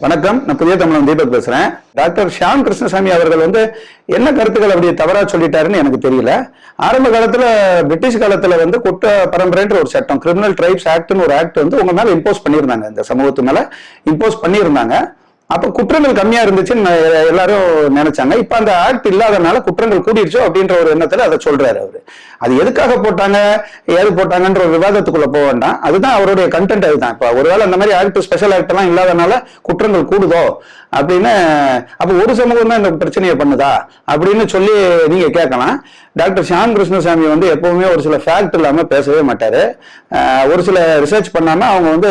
வணக்கம். நான் புதிய தமிழன் தீபக் பேசுறேன். டாக்டர் ஷியாம் கிருஷ்ணசாமி அவர்கள் வந்து என்ன கருத்துக்கள் அப்படி தவறா சொல்லிட்டாருன்னு எனக்கு தெரியல. ஆரம்ப காலத்துல பிரிட்டிஷ் காலத்துல வந்து குற்ற பரம்பரைன்ற ஒரு சட்டம் கிரிமினல் ட்ரைப்ஸ் ஆக்ட்னு ஒரு ஆக்ட் வந்து உங்க மேல இம்போஸ் பண்ணியிருந்தாங்க. இந்த சமூகத்து மேல இம்போஸ் பண்ணியிருந்தாங்க. அப்ப குற்றங்கள் கம்மியா இருந்துச்சுன்னு எல்லாரும் நினைச்சாங்க. இப்ப அந்த ஆக்ட் இல்லாதனால குற்றங்கள் கூடிடுச்சோ அப்படின்ற ஒரு எண்ணத்துல அதை சொல்றாரு அவரு. அது எதுக்காக போட்டாங்க ஏது போட்டாங்கன்ற ஒரு விவாதத்துக்குள்ள போக வேண்டாம். அதுதான் அவருடைய கண்டென்ட் அதுதான். இப்ப ஒருவேளை அந்த மாதிரி ஆக்ட் ஸ்பெஷல் ஆக்ட் எல்லாம் இல்லாதனால குற்றங்கள் கூடுதோ அப்படின்னு அப்ப ஒரு சமூகம் தான் இந்த பிரச்சனையை பண்ணுதா அப்படின்னு சொல்லி நீங்க கேட்கலாம். டாக்டர் ஷியாம் கிருஷ்ணசாமி வந்து எப்பவுமே ஒரு சில ஃபேக்ட் இல்லாமல் பேசவே மாட்டார். ஒரு சில ரிசர்ச் பண்ணாமல் அவங்க வந்து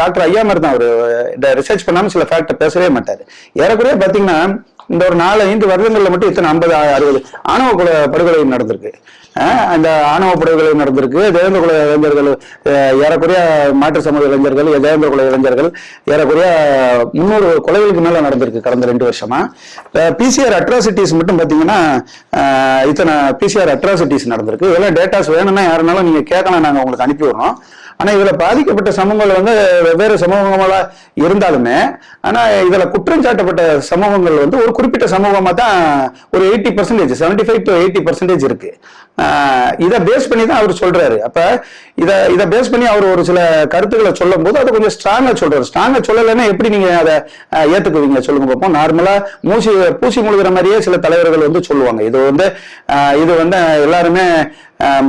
டாக்டர் ஐயா மாதிரி தான் ஒரு ரிசர்ச் பண்ணாமல் சில ஃபேக்டை பேசவே மாட்டார். ஏறக்குறைய பார்த்தீங்கன்னா இந்த ஒரு நாலு ஐந்து வருடங்கள்ல மட்டும் இத்தனை ஐம்பது அறுபது ஆணவ குல படுகொலை நடந்திருக்கு. அந்த ஆணவ படுகொலை நடந்திருக்கு. தேவேந்திர குல இளைஞர்கள் ஏறக்குறைய மாற்று சமூக இளைஞர்கள் தேவேந்திர குல இளைஞர்கள் ஏறக்குறைய முன்னூறு கொலைகளுக்கு மேல நடந்திருக்கு கடந்த ரெண்டு வருஷமா. பிசிஆர் அட்ராசிட்டிஸ் மட்டும் பாத்தீங்கன்னா இத்தனை பிசிஆர் அட்ராசிட்டிஸ் நடந்திருக்கு. இதெல்லாம் டேட்டாஸ் வேணும்னா யாருனாலும் நீங்க கேட்கலாம். நாங்க உங்களுக்கு அனுப்பி விடுறோம். ஆனா இதுல பாதிக்கப்பட்ட சமூகங்கள் வந்து வெவ்வேறு சமூகங்களா இருந்தாலுமே ஆனா இதுல குற்றம் சாட்டப்பட்ட சமூகங்கள் வந்து ஒரு குறிப்பிட்ட சமூகமா தான் ஒரு eighty percentage seventy five to eighty percentage இருக்கு இதை பேஸ் பண்ணி தான் அவர் சொல்றாரு. அப்ப இதை இதை பேஸ் பண்ணி அவர் ஒரு சில கருத்துக்களை சொல்லும் போது அதை கொஞ்சம் ஸ்ட்ராங்கா சொல்றாரு. ஸ்ட்ராங்கா சொல்லலைன்னா எப்படி நீங்க அதை ஏத்துக்குவீங்க? சொல்லுங்க பார்ப்போம். நார்மலா மூசி பூசி முழுகிற மாதிரியே சில தலைவர்கள் வந்து சொல்லுவாங்க. இது வந்து இது வந்து எல்லாருமே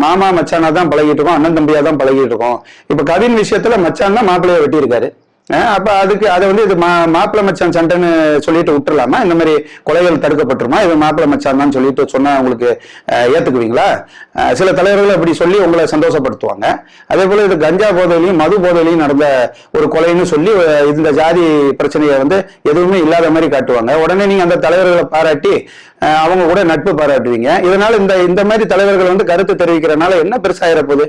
மாமா மச்சானா தான் பழகிட்டு இருக்கோம் அண்ணன் தம்பியா தான் பழகிட்டு இருக்கோம் இப்ப கவின் விஷயத்துல மச்சான் தான் மாப்பிள்ளைய வெட்டியிருக்காரு. அப்போ அப்ப அதுக்கு அதை வந்து இது மா மாப்பிள்ளை மச்சான் சண்டைன்னு சொல்லிட்டு விட்டுறலாமா? இந்த மாதிரி கொலைகள் தடுக்கப்பட்டுருமா? இது மாப்பிள்ளை மச்சான் தான் சொல்லிட்டு சொன்னா உங்களுக்கு ஏத்துக்குவீங்களா? சில தலைவர்கள் அப்படி சொல்லி உங்களை சந்தோஷப்படுத்துவாங்க. அதே போல இது கஞ்சா போதையிலையும் மது போதையிலையும் நடந்த ஒரு கொலைன்னு சொல்லி இந்த ஜாதி பிரச்சனையை வந்து எதுவுமே இல்லாத மாதிரி காட்டுவாங்க. உடனே நீங்க அந்த தலைவர்களை பாராட்டி அவங்க கூட நட்பு பாராட்டுவீங்க. இதனால இந்த இந்த மாதிரி தலைவர்கள் வந்து கருத்து தெரிவிக்கிறனால என்ன பெருசாயிர போகுது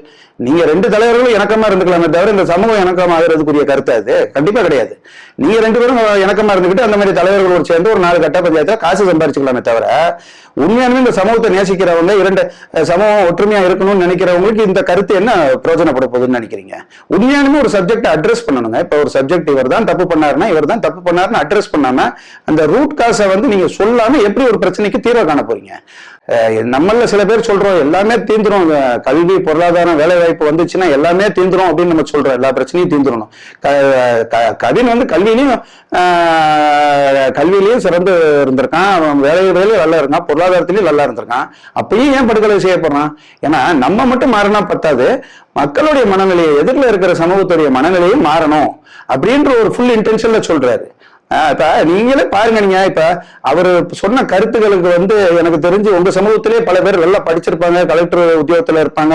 நீங்க ரெண்டு தலைவர்களும் இணக்கமா இருந்துக்கலாமே தவிர இந்த சமூகம் இணக்கமா ஆகிறதுக்குரிய கருத்து அது. கண்டிப்பா கிடையாது. நீங்க ரெண்டு பேரும் இணக்கமா இருந்துக்கிட்டு அந்த மாதிரி தலைவர்களோடு சேர்ந்து ஒரு நாலு கட்ட பஞ்சாயத்துல காசு சம்பாரிச்சுக்கலாமே தவிர உண்மையாலுமே இந்த சமூகத்தை நேசிக்கிறவங்க இரண்டு சமூகம் ஒற்றுமையா இருக்கணும்னு நினைக்கிறவங்களுக்கு இந்த கருத்து என்ன பிரயோஜனப்பட போகுதுன்னு நினைக்கிறீங்க? உண்மையானுமே ஒரு சப்ஜெக்ட் அட்ரஸ் பண்ணணுங்க. இப்ப ஒரு சப்ஜெக்ட் இவர் தான் தப்பு பண்ணாருன்னா இவர் தான் தப்பு பண்ணாருன்னு அட்ரஸ் பண்ணாம அந்த ரூட் காசை வந்து நீங்க சொல்லாம எப்படி ஒரு பிரச்சனை பிரச்சனைக்கு தீர்வை காண போறீங்க. நம்மள சில பேர் சொல்றோம் எல்லாமே தீந்துரும். கல்வி பொருளாதாரம் வேலை வாய்ப்பு வந்துச்சுன்னா எல்லாமே தீந்துரும் அப்படின்னு நம்ம சொல்றோம். எல்லா பிரச்சனையும் தீந்துரும் கவின் வந்து கல்வியிலையும் ஆஹ், கல்வியிலையும் சிறந்து இருந்திருக்கான். அவன் வேலை வேலையும் நல்லா இருக்கான். பொருளாதாரத்திலையும் நல்லா இருந்திருக்கான். அப்பயும் ஏன் படுகொலை செய்யப்படுறான்? ஏன்னா நம்ம மட்டும் மாறினா பத்தாது. மக்களுடைய மனநிலையை எதிரில் இருக்கிற சமூகத்துடைய மனநிலையும் மாறணும் அப்படின்ற ஒரு ஃபுல் இன்டென்ஷன்ல சொல்றாரு. இப்ப நீங்களே பாருங்க நீங்க இப்ப அவர் சொன்ன கருத்துக்களுக்கு வந்து எனக்கு தெரிஞ்சு உங்க சமூகத்திலே பல பேர் நல்லா படிச்சிருப்பாங்க கலெக்டர் உத்தியோகத்துல இருப்பாங்க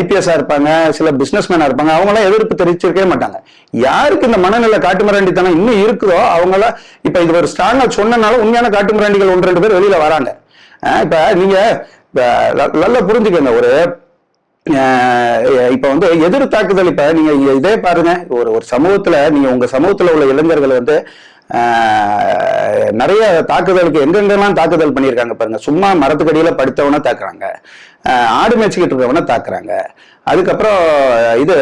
ஐபிஎஸ்ஆ இருப்பாங்க சில பிசினஸ் மேனா இருப்பாங்க அவங்க எல்லாம் எதிர்ப்பு தெரிவிச்சிருக்கவே மாட்டாங்க. யாருக்கு இந்த மனநிலை காட்டுமிராண்டித்தனம் இன்னும் இருக்குதோ அவங்கள இப்ப இது ஒரு ஸ்ட்ராங்கா சொன்னனால உண்மையான காட்டுமிராண்டிகள் ஒன்று ரெண்டு பேர் வெளியில வராங்க. இப்ப நீங்க நல்லா புரிஞ்சுக்கங்க ஒரு இப்ப வந்து எதிர் தாக்குதல் இப்ப நீங்க இதே பாருங்க. ஒரு ஒரு சமூகத்துல நீங்க உங்க சமூகத்துல உள்ள இளைஞர்கள் வந்து நிறைய தாக்குதலுக்கு எங்கெங்கெல்லாம் தாக்குதல் பண்ணியிருக்காங்க பாருங்க. சும்மா மரத்துக்கடியில படுத்தவன தாக்குறாங்க. ஆடு மேய்ச்சிக்கிட்டு இருக்கவன தாக்குறாங்க. அதுக்கப்புறம் இது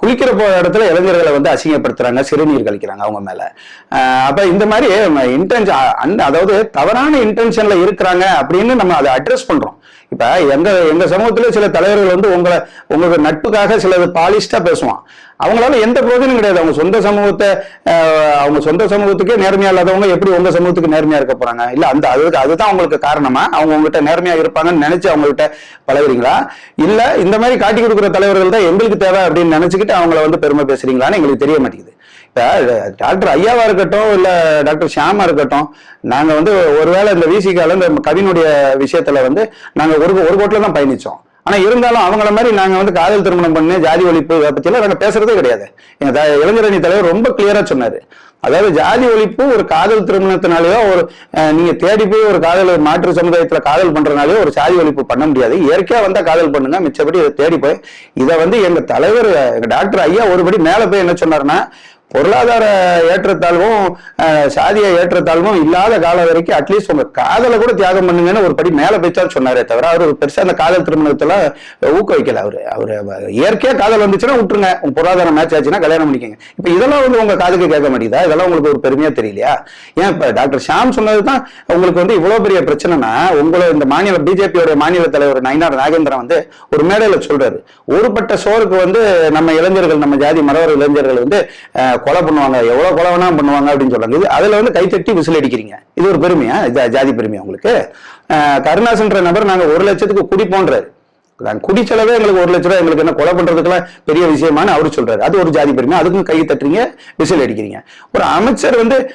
குளிக்கிற போ இடத்துல இளைஞர்களை வந்து அசிங்கப்படுத்துறாங்க சிறுநீர் கழிக்கிறாங்க அவங்க மேல. அப்ப இந்த மாதிரி இன்டென்ஷன் அதாவது தவறான இன்டென்ஷன்ல இருக்கிறாங்க அப்படின்னு நம்ம அதை அட்ரஸ் பண்றோம். இப்ப எங்க எங்க சமூகத்துல சில தலைவர்கள் வந்து உங்களை உங்களுக்கு நட்புக்காக சிலது பாலிஷ்டா பேசுவான். அவங்களால எந்த பிரயோஜனம் கிடையாது. அவங்க சொந்த சமூகத்தை அவங்க சொந்த சமூகத்துக்கே நேர்மையா இல்லாதவங்க எப்படி உங்க சமூகத்துக்கு நேர்மையா இருக்க போறாங்க? இல்ல அந்த அதுக்கு அதுதான் உங்களுக்கு காரணமா? அவங்க உங்ககிட்ட நேர்மையா இருப்பாங்கன்னு நினைச்சு அவங்ககிட்ட பழகுறீங்களா? இல்ல இந்த மாதிரி காட்டி கொடுக்குற தலைவர்கள் தான் எங்களுக்கு தேவை அப்படின்னு நினைச்சுக்கிட்டு அவங்கள வந்து பெருமை பேசுறீங்களான்னு எங்களுக்கு தெரிய மாட்டேங்குது. டாக்டர் ஐயாவா இருக்கட்டும் இல்ல டாக்டர் ஷியாமா இருக்கட்டும் நாங்க வந்து ஒருவேளை இந்த விசிகால இந்த கவினுடைய விஷயத்துல வந்து நாங்க ஒரு ஒரு கோட்டில தான் பயணிச்சோம். ஆனா இருந்தாலும் அவங்கள மாதிரி நாங்க வந்து காதல் திருமணம் பண்ணி ஜாதி ஒழிப்பு இதை பத்தி எல்லாம் நாங்க பேசுறதே கிடையாது. எங்க த- இளைஞரணி தலைவர் ரொம்ப கிளியரா சொன்னாரு. அதாவது ஜாதி ஒழிப்பு ஒரு காதல் திருமணத்தினாலேயோ ஒரு நீங்க தேடி போய் ஒரு காதல் மாற்று சமுதாயத்துல காதல் பண்றதுனாலயோ ஒரு ஜாதி ஒழிப்பு பண்ண முடியாது. இயற்கையா வந்தா காதல் பண்ணுங்க மிச்சப்படி இதை தேடி போய். இதை வந்து எங்க தலைவர் எங்க டாக்டர் ஐயா ஒருபடி மேல போய் என்ன சொன்னாருன்னா பொருளாதார ஏற்றத்தாழ்வும் சாதிய ஏற்றத்தாழ்வும் இல்லாத காலம் வரைக்கும் அட்லீஸ்ட் உங்க காதலை கூட தியாகம் பண்ணுங்கன்னு ஒரு படி மேல பேச்சாலும் சொன்னாரே தவிர அவர் பெருசா அந்த காதல் திருமணத்துல ஊக்குவிக்கல அவரு. அவரு இயற்கையா காதல் வந்துச்சுன்னா விட்டுருங்க. உங்க பொருளாதாரம் மேட்ச் ஆச்சுன்னா கல்யாணம் பண்ணிக்கங்க. இப்ப இதெல்லாம் வந்து உங்க காதுக்கு கேட்க மாட்டேங்குதா? இதெல்லாம் உங்களுக்கு ஒரு பெருமையா தெரியலையா? ஏன் இப்ப டாக்டர் ஷாம் சொன்னதுதான் உங்களுக்கு வந்து இவ்வளவு பெரிய பிரச்சனைனா உங்களை இந்த மாநில பிஜேபியோட மாநில தலைவர் நயினார் நாகேந்திரன் வந்து ஒரு மேடையில சொல்றாரு. ஒருபட்ட சோருக்கு வந்து நம்ம இளைஞர்கள் நம்ம ஜாதி மரவர் இளைஞர்கள் வந்து கொலை பண்ணுவாங்க எவ்வளவு கொலை வேணா பண்ணுவாங்க அப்படின்னு சொல்றாங்க இது அதுல வந்து கைத்தட்டி விசில் அடிக்கிறீங்க. இது ஒரு பெருமையா? ஜா- ஜாதி பெருமையா உங்களுக்கு? கருணாசன்ற நபர் நாங்க ஒரு லட்சத்துக்கு குடி போன்றாரு. நான் குடி செலவே எங்களுக்கு ஒரு லட்ச ரூபாய் எங்களுக்கு என்ன கொலை பண்றதுக்கெல்லாம் பெரிய விஷயமானு அவரு சொல்றாரு. அது ஒரு ஜாதி பெருமை. அதுக்கும் கை தட்டுறீங்க விசில் அடிக்கிறீங்க. ஒரு அமைச்சர் வந்து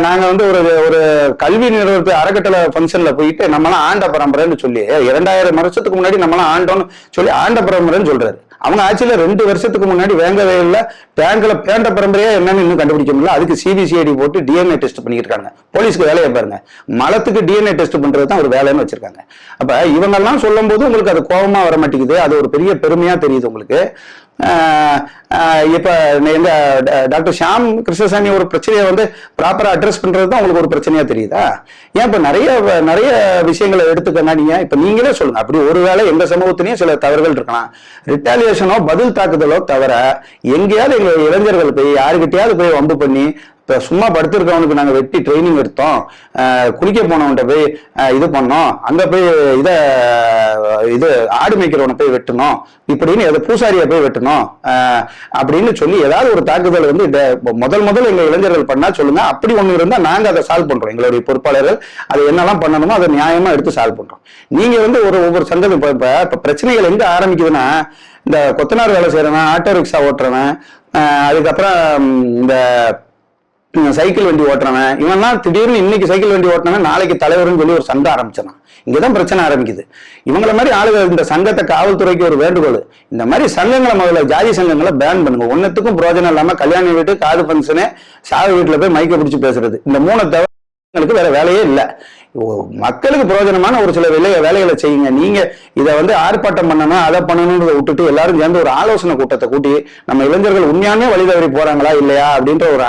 நாங்க வந்து ஒரு ஒரு கல்வி நிறுவனத்து அறக்கட்டளை ஃபங்க்ஷன்ல போயிட்டு நம்மளாம் ஆண்ட பரம்பரைன்னு சொல்லி இரண்டாயிரம் வருஷத்துக்கு முன்னாடி நம்மளாம் ஆண்டோம்னு சொல்லி ஆண்ட பரம்பரைன்னு சொல்றாரு. அவங்க ஆட்சியில ரெண்டு வருஷத்துக்கு முன்னாடி வேங்க வயல்ல பேங்க்ல பேண்ட பரம்பரையா என்னன்னு இன்னும் கண்டுபிடிக்க முடியல. அதுக்கு சிபிசிஐடி போட்டு டிஎன்ஏ டெஸ்ட் பண்ணிட்டு இருக்காங்க போலீஸ்க்கு வேலையை பாருங்க. மலத்துக்கு டிஎன்ஏ டெஸ்ட் பண்றது தான் ஒரு வேலைன்னு வச்சிருக்காங்க. அப்ப இவங்கெல்லாம் சொல்லும் போது உங்களுக்கு அது கோபமா வர மாட்டேங்குது. அது ஒரு பெரிய பெருமையா தெரியுது உங்களுக்கு. இப்போ எங்க ட- டாக்டர் ஷியாம் கிருஷ்ணசாமி ஒரு பிரச்சனையை வந்து ப்ராப்பரா அட்ரஸ் பண்றது தான் உங்களுக்கு ஒரு பிரச்சனையா தெரியுதா? ஏன் இப்ப நிறைய நிறைய விஷயங்களை எடுத்துக்கங்க நீங்க இப்ப நீங்களே சொல்லுங்க. அப்படி ஒருவேளை எந்த சமூகத்திலையும் சில தவறுகள் இருக்கலாம். ரிட்டாலியேஷனோ பதில் தாக்குதலோ தவிர எங்கேயாவது எங்க இளைஞர்கள் போய் யாருக்கிட்டயாவது போய் வம்பு பண்ணி இப்போ சும்மா படுத்திருக்கவனுக்கு நாங்கள் வெட்டி ட்ரைனிங் எடுத்தோம். குளிக்க போனவன்ட்ட போய் இது பண்ணோம். அங்கே போய் இதை இது ஆடு மேய்க்கிறவனை போய் வெட்டணும் இப்படின்னு எதை பூசாரியை போய் வெட்டணும் அப்படின்னு சொல்லி ஏதாவது ஒரு தாக்குதல் வந்து இந்த முதல் முதல் எங்கள் இளைஞர்கள் பண்ணா சொல்லுங்க. அப்படி ஒன்று இருந்தால் நாங்கள் அதை சால்வ் பண்ணுறோம் எங்களுடைய பொறுப்பாளர்கள் அதை என்னெல்லாம் பண்ணணுமோ அதை நியாயமாக எடுத்து சால்வ் பண்ணுறோம் நீங்கள் வந்து ஒரு ஒவ்வொரு சங்கத்தில் இப்போ இப்போ பிரச்சனைகள் எங்கே ஆரம்பிக்குதுன்னா இந்த கொத்தனார் வேலை செய்கிறவன் ஆட்டோ ரிக்ஷா ஓட்டுறவன் அதுக்கப்புறம் இந்த சைக்கிள் வண்டி ஓட்டுறவன் இவன்லாம் திடீர்னு இன்னைக்கு சைக்கிள் வண்டி ஓட்டுனவன் நாளைக்கு தலைவர்னு சொல்லி ஒரு சங்கம் இங்கே இங்கதான் பிரச்சனை ஆரம்பிக்குது. இவங்கள மாதிரி ஆளுகள் இந்த சங்கத்தை காவல்துறைக்கு ஒரு வேண்டுகோள். இந்த மாதிரி சங்கங்களை முதல்ல ஜாதி சங்கங்களை பேன் பண்ணுங்க. ஒன்னத்துக்கும் பிரயோஜனம் இல்லாம கல்யாண வீட்டு காது ஃபங்க்ஷனு சாவு வீட்டுல போய் மைக்க பிடிச்சி பேசுறது. இந்த மூணு தவிர வேற வேலையே இல்லை. ஓ, மக்களுக்கு பிரயோஜனமான ஒரு சில வேலைய வேலைகளை செய்யுங்க. நீங்க இதை வந்து ஆர்ப்பாட்டம் பண்ணணும் அதை பண்ணணும்ன்றத விட்டுட்டு எல்லாரும் சேர்ந்து ஒரு ஆலோசனை கூட்டத்தை கூட்டி நம்ம இளைஞர்கள் உண்மையானே வழி தவறி போறாங்களா இல்லையா அப்படின்ற ஒரு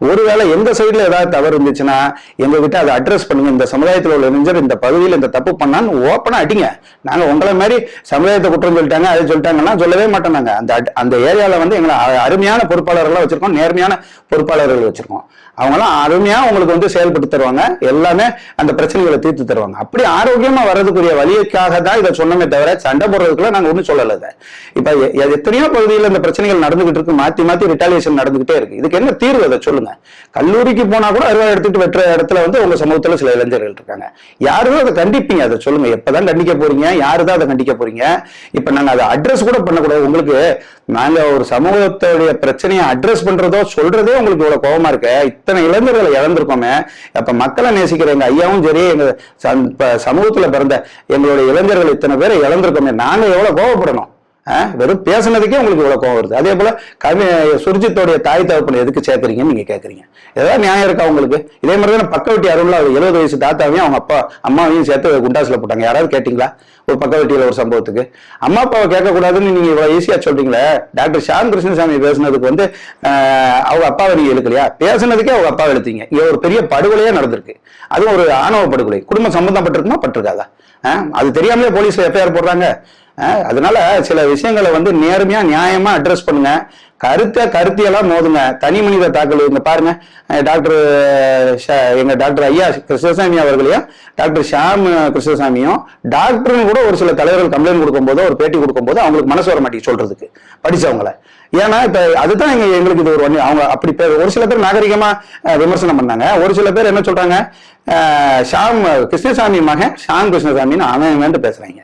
ஒருவேளை எந்த சைடுல ஏதாவது தவறு இருந்துச்சுன்னா எங்க கிட்ட அதை அட்ரஸ் பண்ணுங்க. இந்த சமுதாயத்தில் உள்ள இளைஞர் இந்த பகுதியில் இந்த தப்பு பண்ணான்னு ஓப்பனா அடிங்க. நாங்க உங்களை மாதிரி சமுதாயத்தை குற்றம் சொல்லிட்டாங்க அதை சொல்லிட்டாங்கன்னா சொல்லவே மாட்டோம் நாங்க. அந்த அட்- அந்த ஏரியாவில் வந்து எங்களை அருமையான பொறுப்பாளர்களாக வச்சிருக்கோம் நேர்மையான பொறுப்பாளர்கள் வச்சிருக்கோம். அவங்களாம் அருமையா உங்களுக்கு வந்து செயல்பட்டு தருவாங்க. எல்லாமே அந்த பிரச்சனைகளை தீர்த்து தருவாங்க. அப்படி ஆரோக்கியமா வர்றதுக்குரிய வழிக்காக தான் இதை சொன்னமே தவிர சண்டை போடுறதுக்குலாம் நாங்க ஒன்றும் சொல்லலை இதை. இப்ப எத்தனையோ பகுதியில் இந்த பிரச்சனைகள் நடந்துகிட்டு இருக்கு. மாத்தி மாத்தி ரிட்டாலியேஷன் நடந்துகிட்டே இருக்கு. இதுக்கு என்ன தீர்வு அதை சொல்லுங்க. கல்லூரிக்கு போனா கூட அருவா எடுத்துட்டு வெட்டுற இடத்துல வந்து உங்க சமூகத்துல சில இளைஞர்கள் இருக்காங்க. யாரும் அதை கண்டிப்பீங்க. அதை சொல்லுங்க. எப்பதான் கண்டிக்க போறீங்க? யாருதான் அதை கண்டிக்க போறீங்க? இப்ப நாங்க அதை அட்ரஸ் கூட பண்ணக்கூடாது. உங்களுக்கு நாங்க ஒரு சமூகத்துடைய பிரச்சனையை அட்ரஸ் பண்றதோ சொல்றதே உங்களுக்கு இவ்வளவு கோபமா இருக்க. இத்தனை இளைஞர்களை இழந்திருக்கோமே. அப்ப மக்களை நேசிக்கிற எங்க ஐயாவும் சரி எங்க சமூகத்துல பிறந்த எங்களுடைய இளைஞர்கள் இத்தனை பேரை இழந்திருக்கோமே. நாங்க எவ்வளவு கோவப்படணும்? வெறும் பேசுனதுக்கே உங்களுக்கு இவ்வளவு கோவம் வருது. அதே போல கவி சுர்ஜித்தோடைய தாய் தகப்பனை எதுக்கு சேர்க்குறீங்கன்னு நீங்க கேட்குறீங்க ஏதாவது நியாயம் இருக்கா உங்களுக்கு? இதே மாதிரி தானே பக்கவட்டி அருள்ல அவர் எழுபது வயசு தாத்தாவையும் அவங்க அப்பா அம்மாவையும் சேர்த்து குண்டாசில் போட்டாங்க. யாராவது கேட்டீங்களா? ஒரு பக்கவட்டியில் ஒரு சம்பவத்துக்கு. அம்மா அப்பாவை கேட்கக்கூடாதுன்னு நீங்க இவ்வளவு ஈஸியா சொல்றீங்களே? டாக்டர் ஷாம் கிருஷ்ணசாமி பேசுனதுக்கு வந்து அவங்க அப்பாவை நீங்க எழுக்கலையா பேசுனதுக்கே அவங்க அப்பாவை எழுத்தீங்க இங்க ஒரு பெரிய படுகொலையே நடந்திருக்கு. அதுவும் ஒரு ஆணவ படுகொலை. குடும்பம் சம்பந்தப்பட்டிருக்குமா? பட்டிருக்காதா? அது தெரியாமலே போலீஸ்ல எஃப்ஐஆர் போடுறாங்க. அதனால சில விஷயங்களை வந்து நேர்மையா நியாயமா அட்ரஸ் பண்ணுங்க. கருத்தை கருத்தியெல்லாம் மோதுங்க. தனி மனித தாக்கல் இங்க பாருங்க. டாக்டர் எங்க டாக்டர் ஐயா கிருஷ்ணசாமி அவர்களையும் டாக்டர் ஷாம் கிருஷ்ணசாமியும் டாக்டர்னு கூட ஒரு சில தலைவர்கள் கம்ப்ளைண்ட் கொடுக்கும்போது ஒரு பேட்டி கொடுக்கும்போது அவங்களுக்கு மனசு வர மாட்டேங்குது சொல்றதுக்கு. படிச்சவங்களை. ஏன்னா இப்ப அதுதான் எங்க எங்களுக்கு இது ஒரு ஒண்ணு அவங்க அப்படி ஒரு சில பேர் நாகரிகமா விமர்சனம் பண்ணாங்க. ஒரு சில பேர் என்ன சொல்றாங்க? ஷாம் கிருஷ்ணசாமி மகன் ஷாம் கிருஷ்ணசாமின்னு அவன் வேண்டு பேசுறாங்க.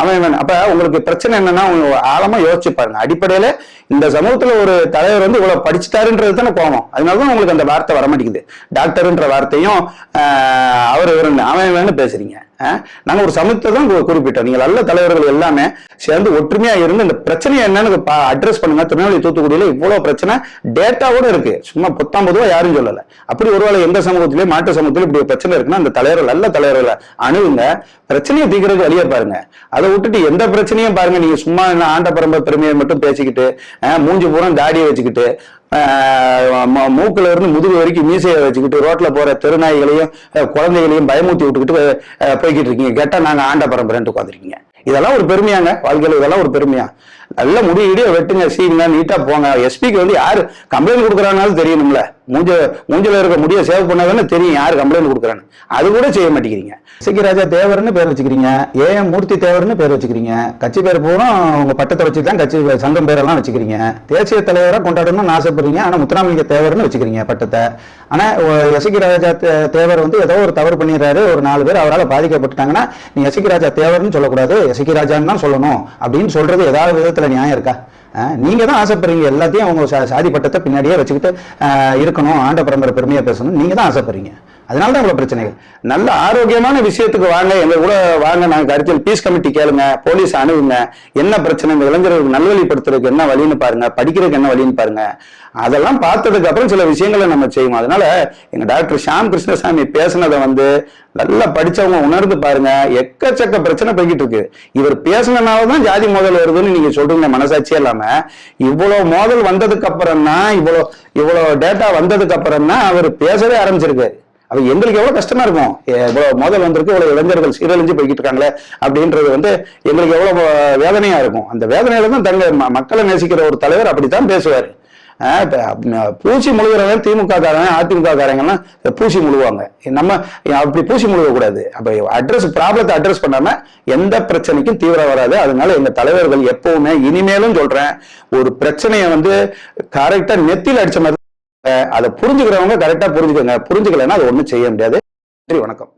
அவன் வேணும் அப்ப உங்களுக்கு பிரச்சனை என்னன்னா அவங்க ஆழமா யோசிச்சு பாருங்க. அடிப்படையில இந்த சமூகத்துல ஒரு தலைவர் வந்து இவ்வளவு படிச்சுட்டாருன்றது தானே கோவம் அதனாலதான் உங்களுக்கு அந்த வார்த்தை வர மாட்டேங்குது டாக்டர்ன்ற வார்த்தையும் அவர் இவருன்னு அவன் வேணும் பேசுறீங்க. ஆஹ், நாங்க ஒரு சமூகத்தை தான் குறிப்பிட்டோம். நீங்க நல்ல தலைவர்கள் எல்லாமே சேர்ந்து ஒற்றுமையா இருந்து இந்த பிரச்சனையை என்னன்னு அட்ரஸ் பண்ணுங்க. திருநெல்வேலி தூத்துக்குடியில இவ்வளவு பிரச்சனை டேட்டாவோட இருக்கு. சும்மா பத்தாம் பொதுவா யாரும் சொல்லல. அப்படி ஒருவேளை எந்த சமூகத்திலயும் மாட்டு சமூகத்திலும் இப்படி பிரச்சனை இருக்குன்னா அந்த தலைவர்கள் நல்ல தலைவர்களை அணுகுங்க. பிரச்சனையை தீர்க்கறதுக்கு வழியை பாருங்க. அதை விட்டுட்டு எந்த பிரச்சனையும் பாருங்க. நீங்க சும்மா என்ன ஆண்ட பரம்பரை பெருமையை மட்டும் பேசிக்கிட்டு மூஞ்சி பூரா தாடியை வச்சுக்கிட்டு மூக்குல இருந்து முதுகு வரைக்கும் மீசையை வச்சுக்கிட்டு ரோட்ல போற தெருநாய்களையும் குழந்தைகளையும் பயமுத்தி விட்டுக்கிட்டு போய்கிட்டு இருக்கீங்க. கேட்டா நாங்க ஆண்ட பரம்பரைன்ட்டு உட்காந்துருக்கீங்க இதெல்லாம் ஒரு பெருமையாங்க. வாழ்க்கையில இதெல்லாம் ஒரு பெருமையா? நல்ல முடி இடிய வெட்டுங்க சீங்க நீட்டா போங்க. எஸ்பிக்கு வந்து யாரு கம்ப்ளைண்ட் கொடுக்குறானாலும் தெரியணும்ல மூஞ்ச மூஞ்சில இருக்க முடிய சேவ் பண்ணாதானே தெரியும் யார் கம்ப்ளைண்ட் கொடுக்குறான்னு. அது கூட செய்ய மாட்டேங்கிறீங்க. சிக்கி ராஜா தேவர்னு பேர் வச்சுக்கிறீங்க. ஏஎம் மூர்த்தி தேவர்னு பேர் வச்சுக்கிறீங்க. கட்சி பேர் பூரா உங்க பட்டத்தை வச்சு தான் கட்சி சங்கம் பேரெல்லாம் வச்சுக்கிறீங்க. தேசிய தலைவராக கொண்டாடணும்னு ஆசைப்படுறீங்க. ஆனா முத்துராமலிங்க தேவர்னு வச்சுக்கிறீங்க பட்டத்தை. ஆனா எசக்கி ராஜா தே- தேவர் வந்து ஏதோ ஒரு தவறு பண்ணிடுறாரு. ஒரு நாலு பேர் அவரால் பாதிக்கப்பட்டுட்டாங்கன்னா நீ எசக்கி ராஜா தேவர்னு சொல்லக்கூடாது. எசக்கி ராஜான்னு தான் சொல்லணும். அப்படின்னு சொல்றது ஏதாவது விதத்தில் நியாயம் இருக்கா? அஹ் நீங்க தான் ஆசைப்படுறீங்க. எல்லாத்தையும் அவங்க சாதி பட்டத்தை பின்னாடியே வச்சுக்கிட்டு இருக்கணும். ஆண்ட பரம்பரை பெருமையாக பேசணும். நீங்க தான் ஆசைப்படுறீங்க. அதனால தான் இவ்வளவு பிரச்சனைகள். நல்ல ஆரோக்கியமான விஷயத்துக்கு வாங்க எங்க கூட வாங்க நாங்க அரசியல் பீஸ் கமிட்டி கேளுங்க போலீஸ் அணுகுங்க. என்ன பிரச்சனை இந்த இளைஞர்களுக்கு நல்வழிப்படுத்துறதுக்கு என்ன வழின்னு பாருங்க படிக்கிறதுக்கு என்ன வழின்னு பாருங்க. அதெல்லாம் பார்த்ததுக்கு அப்புறம் சில விஷயங்களை நம்ம செய்வோம். அதனால எங்க டாக்டர் ஷாம் கிருஷ்ணசாமி பேசுனதை வந்து நல்லா படிச்சவங்க உணர்ந்து பாருங்க. எக்கச்சக்க பிரச்சனை போய்கிட்டு இருக்கு. இவர் பேசுனனால தான் ஜாதி மோதல் வருதுன்னு நீங்க சொல்றீங்க மனசாட்சியே இல்லாம. இவ்வளவு மோதல் வந்ததுக்கு அப்புறம் தான் இவ்வளவு இவ்வளவு டேட்டா வந்ததுக்கு அப்புறம் தான் அவர் பேசவே ஆரம்பிச்சிருக்காரு. அப்ப எங்களுக்கு எவ்வளவு கஷ்டமா இருக்கும்? எ- இவ்வளவு மோதல் வந்திருக்கு இவ்வளவு இளைஞர்கள் சீரழிஞ்சு போய்கிட்டு இருக்காங்களே அப்படின்றது வந்து எங்களுக்கு எவ்வளவு வேதனையா இருக்கும். அந்த வேதனையில தான் தங்க ம- மக்களை நேசிக்கிற ஒரு தலைவர் அப்படித்தான் பேசுவார். ஆஹ் பூசி முழுகிறவன் திமுக காரன் அதிமுக காரங்கெல்லாம் பூசி முழுவாங்க. நம்ம அப்படி பூசி முழுக கூடாது. அப்ப அட்ரஸ் ப்ராப்ளத்தை அட்ரஸ் பண்ணாம எந்த பிரச்சனைக்கும் தீவிரம் வராது. அதனால எங்க தலைவர்கள் எப்பவுமே இனிமேலும் சொல்றேன் ஒரு பிரச்சனையை வந்து கரெக்டா நெத்தியில் அடிச்ச மாதிரி அதை புரிஞ்சுக்கிறவங்க கரெக்டா புரிஞ்சுக்கோங்க. புரிஞ்சுக்கலன்னா அது ஒன்றும் செய்ய முடியாது. நன்றி வணக்கம்.